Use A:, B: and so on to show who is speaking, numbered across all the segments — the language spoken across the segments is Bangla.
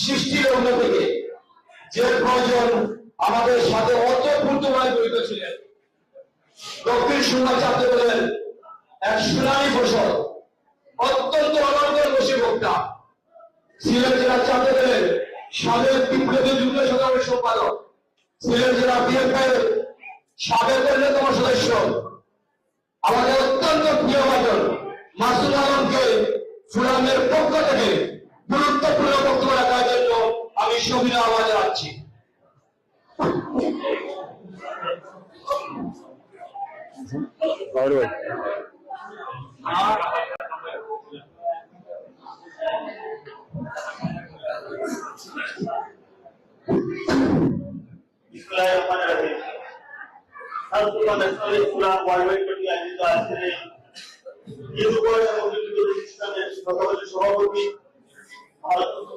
A: সৃষ্টিলগ্ন থেকে যে প্রয়োজন আমাদের সাথে অতপ্রুতভাবে জড়িত ছিলেন। দক্ষিণ সুন্দর ছাত্র বলেন এক সুনামি ফসল অত্যন্ত অনর্গল বসে বক্তা, সিলেট জেলা ছাত্র দলের সাবেক বিপ্লবী যুগ্ম সাধারণ সম্পাদক, সিলেট জেলা বিএনপির সাবেক অন্যতম সদস্য, আমাদের অত্যন্ত প্রিয় মাসুদ আলমকে সুনামের পক্ষ থেকে গুরুত্বপূর্ণ বক্তব্য রাখার জন্য আমি সুবিধা আওয়াজ রাখছি
B: সভাপতি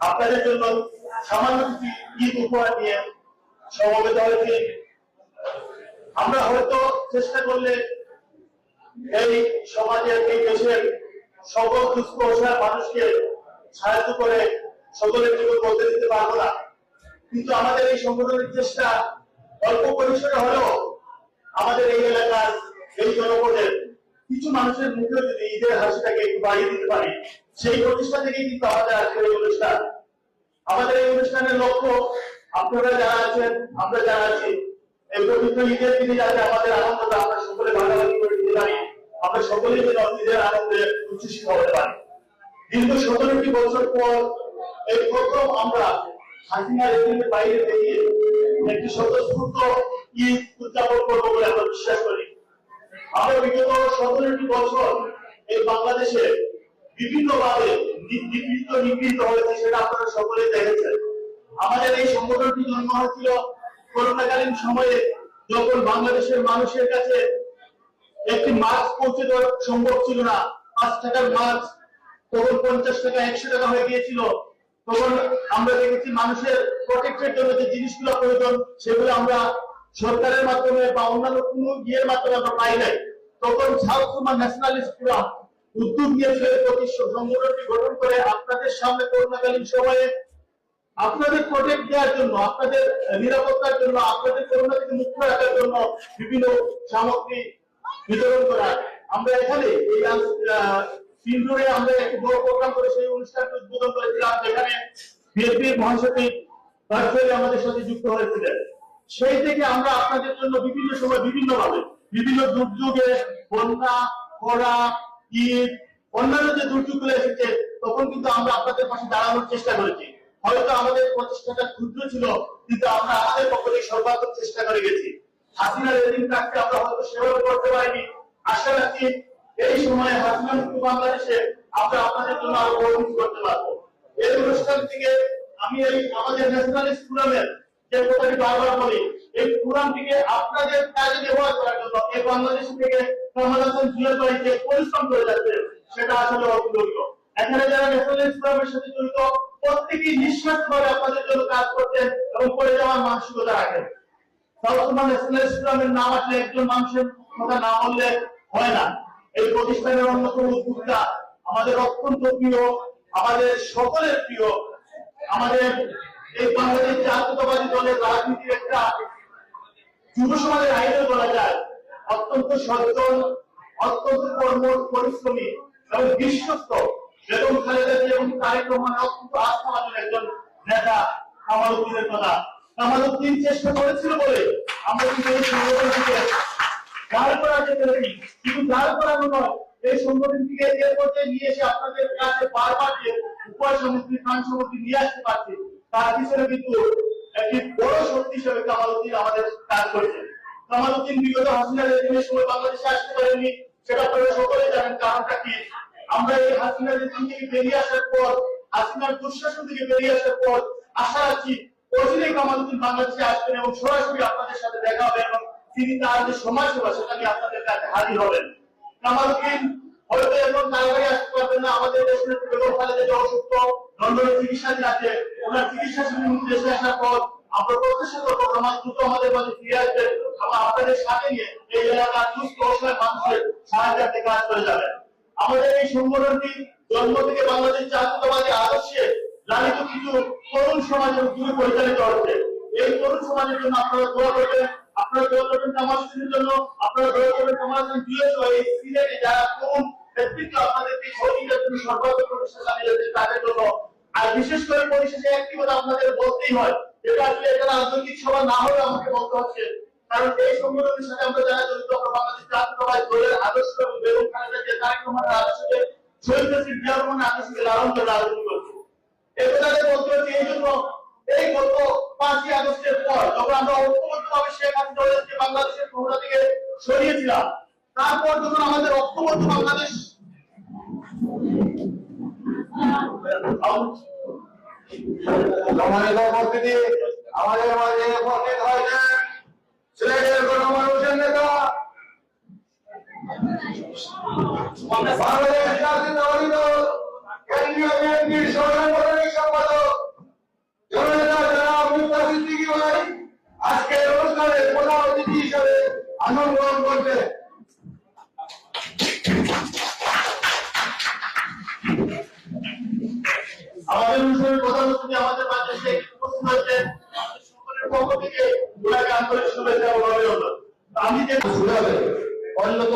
B: আপনাদের জন্য সামান্য কিছু ঈদ উপহার নিয়ে সমবেত হয়েছে। আমরা হয়তো চেষ্টা করলে এই সমাজের, এই দেশের সকল অসহায় মানুষকে সাহায্য করে সকলের জীবন বলতে দিতে পারব না। কিন্তু আমাদের এই সংগঠনের চেষ্টা অল্প পরিসরে হলেও আমাদের এই এলাকার কিছু মানুষের মুখে যদি ঈদের হাসিটাকে একটু বাড়িয়ে দিতে পারি, সেই প্রতিষ্ঠা থেকেই কিন্তু আমাদের আজকের এই অনুষ্ঠান। আমাদের এই অনুষ্ঠানের লক্ষ্য, আপনারা যারা আছেন, আমরা যারা আছি, এই পবিত্র ঈদের দিনে যাতে আমাদের আনন্দটা আমরা সকলে ভাগাভাগি করে দিতে পারি, আমরা সকলেই যেন ঈদের আনন্দে উচ্ছ্বসিত হতে পারি। দীর্ঘ সতেরোটি বছর পর এই প্রথম আমরা হাসিনা রেজিমের বাইরে বেরিয়ে একটি স্বতঃস্ফূর্ত ঈদ উদযাপন করব বলে আমরা বিশ্বাস করি আমরা বিগত সতেরোটি বছর এই বাংলাদেশে বিভিন্ন ভাবে নিপীড়িত নিপীড়িত হয়েছে সেটা আপনারা সকলেই দেখেছেন। আমাদের এই সংগঠনটি জন্ম হয়েছিল করোনাকালীন সময়ে, যখন বাংলাদেশের মানুষের কাছে একটি মাস্ক পৌঁছে দেওয়া সম্ভব ছিল না। পাঁচ টাকার মাস্ক, তখন পঞ্চাশ টাকা, একশো টাকা হয়ে গিয়েছিল। তখন আমরা দেখেছি মানুষের প্রোটেক্টের জন্য যে জিনিসগুলো প্রয়োজন, সেগুলো আমরা সরকারের মাধ্যমে বা অন্যান্য কোনো ইয়ের মাধ্যমে আমরা পাই নাই। তখন সাউথ সুমান ন্যাশনালিস্টরা উদ্যোগ নিয়েছিল সংগঠনটি গঠন করে আপনাদের সামনে করোনাকালীন সময়ে আপনাদের প্রোটেক্ট দেওয়ার জন্য, আপনাদের নিরাপত্তার জন্য, আপনাদের করোনা থেকে মুক্ত রাখার জন্য বিভিন্ন সামগ্রী বিতরণ করা আমরা এখানে এই সিন্ধুরে আমরা একটি বড় প্রোগ্রাম করে সেই অনুষ্ঠানটি উদ্বোধন করেছিলাম, যেখানে বিএনপির মহাসচিব ভার্চুয়ালি আমাদের সাথে যুক্ত হয়েছিলেন। সেই থেকে আমরা আপনাদের জন্য বিভিন্ন সময় বিভিন্ন ভাবে বিভিন্ন দুর্যোগে বন্যা, খরা অন্যান্য যে দুর্যোগগুলো এসেছে, তখন কিন্তু আমরা আপনাদের পাশে দাঁড়ানোর চেষ্টা করেছি। হয়তো আমাদের প্রচেষ্টাটা ক্ষুদ্র ছিল, কিন্তু আমরা আমাদের পক্ষ থেকে সর্বাত্মক চেষ্টা করে গেছি। হাসিনা রেজিম কাজকে আমরা হয়তো সেভাবে করতে পারিনি, আশা রাখছি এই সময়ে হাসিনা মুক্ত বাংলাদেশে আমরা আপনাদের জন্য আরও বড় কিছু করতে পারব। এই অনুষ্ঠান থেকে আমি এই আমাদের ন্যাশনালিস্ট ফোরামের যে কথাটি বারবার বলি, এই ফোরামটিকে আপনাদের কাজে ব্যবহার করার জন্য এই বাংলাদেশ থেকে এই প্রতিষ্ঠানের অন্যতম উদ্যোক্তা আমাদের অত্যন্ত প্রিয়, আমাদের সকলের প্রিয়, আমাদের এই বাংলাদেশ জাতীয়তাবাদী দলের রাজনীতির একটা যুব সমাজের আইডল বলা যায়। অত্যন্ত সচেতন অত্যন্ত কর্ম পরিশ্রমী এবং বিশ্বস্ত বেগম খালেদা এবং তারেক অত্যন্ত আস্থাভাজন একজন নেতা কামাল উদ্দিনের কথা। কামাল উদ্দিন চেষ্টা করেছিল বলে আমরা কিন্তু এই দাঁড় কিন্তু দাঁড় করানো নয়, এই সংগঠনটিকে এর পর্যায়ে নিয়ে এসে আপনাদের কাছে বারবার যে উপায় সামগ্রী খান সামগ্রী নিয়ে আসতে পারছে, তার পিছনে কিন্তু একটি বড় শক্তি হিসেবে কামাল উদ্দিন আমাদের কাজ করেছে কামাল উদ্দিন বিগত হাসিনা রেজিমের সময় বাংলাদেশে আসতে পারেনি, সেটা আপনারা সকলেই জানেন, কারণটা কি? আমরা এই হাসিনা রেজিম থেকে বেরিয়ে আসার পর, হাসিনার দুঃশাসন থেকে বেরিয়ে আসার পর, আশা রাখছি অচিরেই কামালুদ্দিন বাংলাদেশে আসবেন এবং সরাসরি আপনাদের সাথে দেখা হবে এবং তিনি তার যে সমাজসেবা সেটা নিয়ে আপনাদের কাছে হাজির হবেন। কামালুদ্দিন হয়তো এখন কারাগারে আসতে পারবেন না, আমাদের দেশের বেগম খালেদা যে অসুস্থ লন্ডনে চিকিৎসাধীন আছে, ওনার চিকিৎসা দেশে আসার পর, আমরা প্রত্যাশা করব কামাল দ্রুত আমাদের মাঝে ফিরে আসবেন। আপনাদের সাথে নিয়ে এই এলাকার সুস্থ অসহায় মানুষের সহায়তার্থে কাজ করে যাবেন। আমাদের এই সংগঠনটি জন্ম থেকে বাংলাদেশ জাতীয়তাবাদী আদর্শে লালিত কিছু তরুণ সমাজের উদ্যোগে পরিচালিত হচ্ছে। এই তরুণ সমাজের জন্য আপনারা দোয়া করবেন, আপনারা দোয়া করবেন কামাল জন্য, আপনারা দোয়া করবেন কামাল হোসেন এই সিলেটে যারা তরুণ ব্যক্তিত্ব আপনাদেরকে সহযোগিতার জন্য সর্বাত্মক প্রচেষ্টা চালিয়ে যাচ্ছে তাদের জন্য। আর বিশেষ করে পরিশেষে একটি কথা আপনাদের বলতেই হয়, যেটা আসলে এটা রাজনৈতিক সভা না হলে আমাকে বলতে হচ্ছে কারণ এই সংগঠনের সাথে আমরা যারা জড়িত, আমরা বাংলাদেশ জাতীয়তাবাদী দলের আদর্শ এবং আদর্শকে শহীদ আদর্শকে লালন করে করছে এই কথাটা বলতে হচ্ছে এই জন্য এই গত পাঁচই আগস্টের পর যখন আমরা শেখ হাসিনাকে বাংলাদেশের থেকে সরিয়েছিলাম, তারপর যখন আমাদের ঐক্যবদ্ধ বাংলাদেশ
A: আমাদের মাঝে উপস্থিত হয়েছেন সিলেটের নেতা অনুষ্ঠানে প্রধান অতিথি হিসেবে আসন করবেন
B: আমাদের অনুষ্ঠানের প্রধান অতিথি আমাদের মাঝে উপস্থিত হয়েছেন আমাদের সকলের পক্ষ থেকে ওনাকে আন্তরিক শুভেচ্ছা ও অভিনন্দন আমি যে
A: সুরাবের অন্যতম